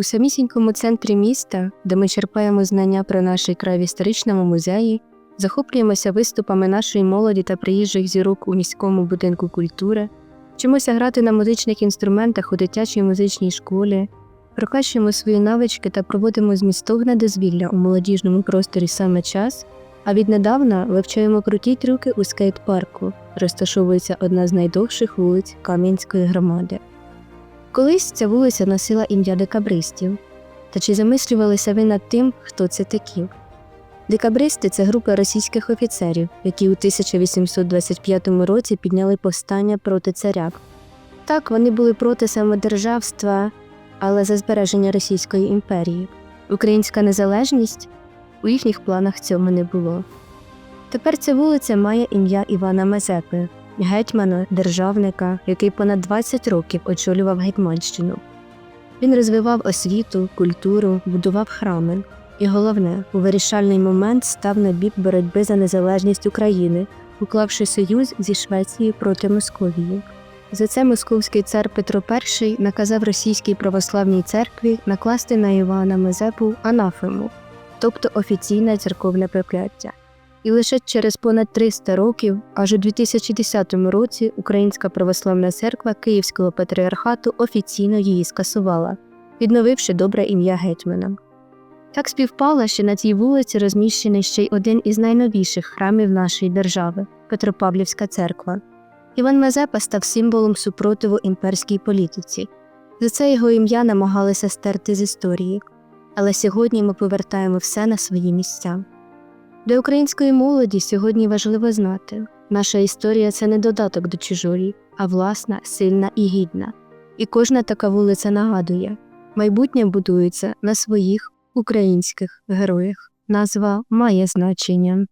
У самісінькому центрі міста, де ми черпаємо знання про наш край в історичному музеї, захоплюємося виступами нашої молоді та приїжджих зірок у міському будинку культури, вчимося грати на музичних інструментах у дитячій музичній школі, прокачуємо свої навички та проводимо змістовне дозвілля у молодіжному просторі саме час, а віднедавна вивчаємо круті трюки у скейт-парку, розташовується одна з найдовших вулиць Кам'янської громади. Колись ця вулиця носила ім'я декабристів. Та чи замислювалися ви над тим, хто це такі? Декабристи це група російських офіцерів, які у 1825 році підняли повстання проти царя. Так, вони були проти самодержавства, але за збереження Російської імперії. Українська незалежність у їхніх планах цього не було. Тепер ця вулиця має ім'я Івана Мазепи, гетьмана, державника, який понад 20 років очолював Гетьманщину. Він розвивав освіту, культуру, будував храми. І головне, у вирішальний момент став на бік боротьби за незалежність України, уклавши союз зі Швецією проти Московії. За це московський цар Петро І наказав російській православній церкві накласти на Івана Мазепу анафему, тобто офіційне церковне прокляття. І лише через понад 300 років, аж у 2010 році, Українська православна церква Київського патріархату офіційно її скасувала, відновивши добре ім'я гетьмана. Так співпало, що на цій вулиці розміщений ще й один із найновіших храмів нашої держави Петропавлівська церква. Іван Мазепа став символом супротиву імперській політиці. За це його ім'я намагалися стерти з історії, але сьогодні ми повертаємо все на свої місця. Для української молоді сьогодні важливо знати, наша історія це не додаток до чужої, а власна, сильна і гідна. І кожна така вулиця нагадує, майбутнє будується на своїх українських героях. Назва має значення.